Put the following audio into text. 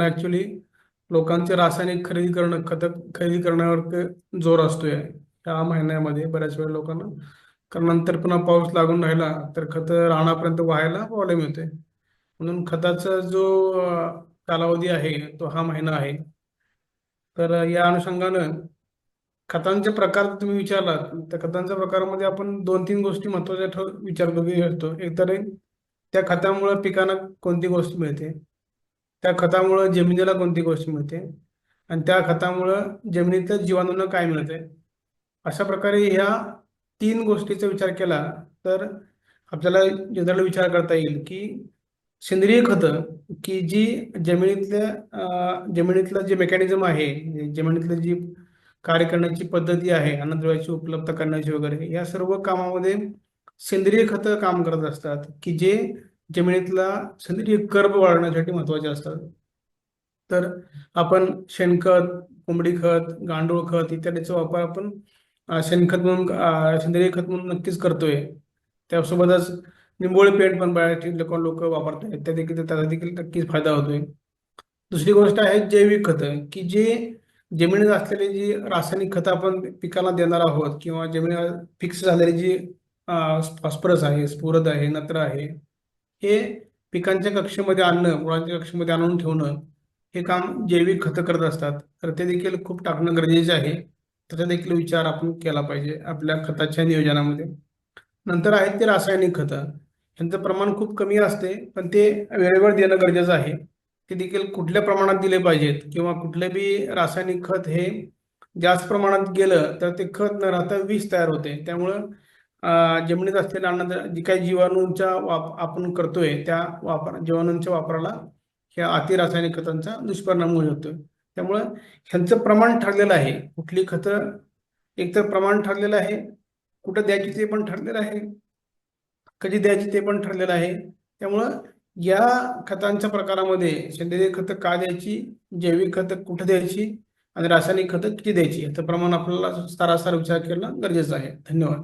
Actually लोकांचे रासायनिक खरेदी करणं खत खरेदी करण्यावर जोर असतोय. या महिन्यामध्ये बऱ्याच वेळा लोकांना कारण नंतर पुन्हा पाऊस लागून राहिला तर खत राहण्यापर्यंत व्हायला प्रॉब्लेम येतोय. म्हणून खताचा जो कालावधी आहे तो हा महिना आहे. तर या अनुषंगानं खतांचे प्रकार तुम्ही विचारलात तर खतांच्या प्रकारामध्ये आपण दोन तीन गोष्टी महत्त्वाच्या ठेव विचार करू शकतो एकतर त्या खतामुळे पिकांना कोणती गोष्ट मिळते? त्या खतामुळं जमिनीला कोणती गोष्ट मिळते? आणि त्या खतामुळं जमिनीतल्या जीवाणूंना काय मिळते अशा प्रकारे ह्या तीन गोष्टीचा विचार केला तर आपल्याला जनरल विचार करता येईल की सेंद्रिय खतं की जी जमिनीतल्या जमिनीतलं जे मेकॅनिझम आहे जमिनीतलं जी कार्य करण्याची पद्धती आहे अन्नद्रव्याची उपलब्ध करण्याची वगैरे या सर्व कामामध्ये सेंद्रिय खतं काम करत असतात की जे जमिनीतला सेंद्रिय कर्ब वाढवण्यासाठी महत्त्वाचे असतात. तर आपण शेणखत कोंबडी खत गांडूळ खत इत्यादीचा वापर आपण शेणखत म्हणून सेंद्रिय खत म्हणून नक्कीच करतोय. त्यासोबतच निंबोळी पेंट पण बऱ्याच लोक लोक वापरतात. त्या देखील त्याचा देखील नक्कीच फायदा होतोय. दुसरी गोष्ट आहे जैविक खतं की जे जमिनीत असलेली जी रासायनिक खतं आपण पिकाला देणार आहोत किंवा जमिनीवर फिक्स झालेली जी फॉस्फरस आहे स्फुरद आहे नत्र आहे हे पिकांच्या कक्षेमध्ये आणणं मुळांच्या कक्षेमध्ये आणून ठेवणं हे काम जैविक खतं करत असतात. तर ते देखील खूप टाकणं गरजेचं आहे. त्याचा देखील विचार आपण केला पाहिजे आपल्या खताच्या नियोजनामध्ये. नंतर आहेत ते रासायनिक खतं. यांचं प्रमाण खूप कमी असते पण ते वेळेवर देणं गरजेचं आहे. ते देखील कुठल्या प्रमाणात दिले पाहिजेत किंवा कुठले बी रासायनिक खत हे जास्त प्रमाणात गेलं तर ते खत न राहता विष तयार होते. त्यामुळं जमिनीत असलेल्या अन्न जी काही जीवाणूंचा वाप आपण करतोय त्या वापर जीवाणूंच्या वापराला ह्या अतिरासायनिक खतांचा दुष्परिणाम होऊ शकतो. त्यामुळं ह्यांचं प्रमाण ठरलेलं आहे. कुठली खतं एकतर प्रमाण ठरलेलं आहे. कुठं द्यायची ते पण ठरलेलं आहे. कधी द्यायची ते पण ठरलेलं आहे. त्यामुळं या खतांच्या प्रकारामध्ये सेंद्रिय खतं का द्यायची जैविक खतं कुठं द्यायची आणि रासायनिक खतं किती द्यायची? याचं प्रमाण आपल्याला सारासार विचार करणं गरजेचं आहे. धन्यवाद.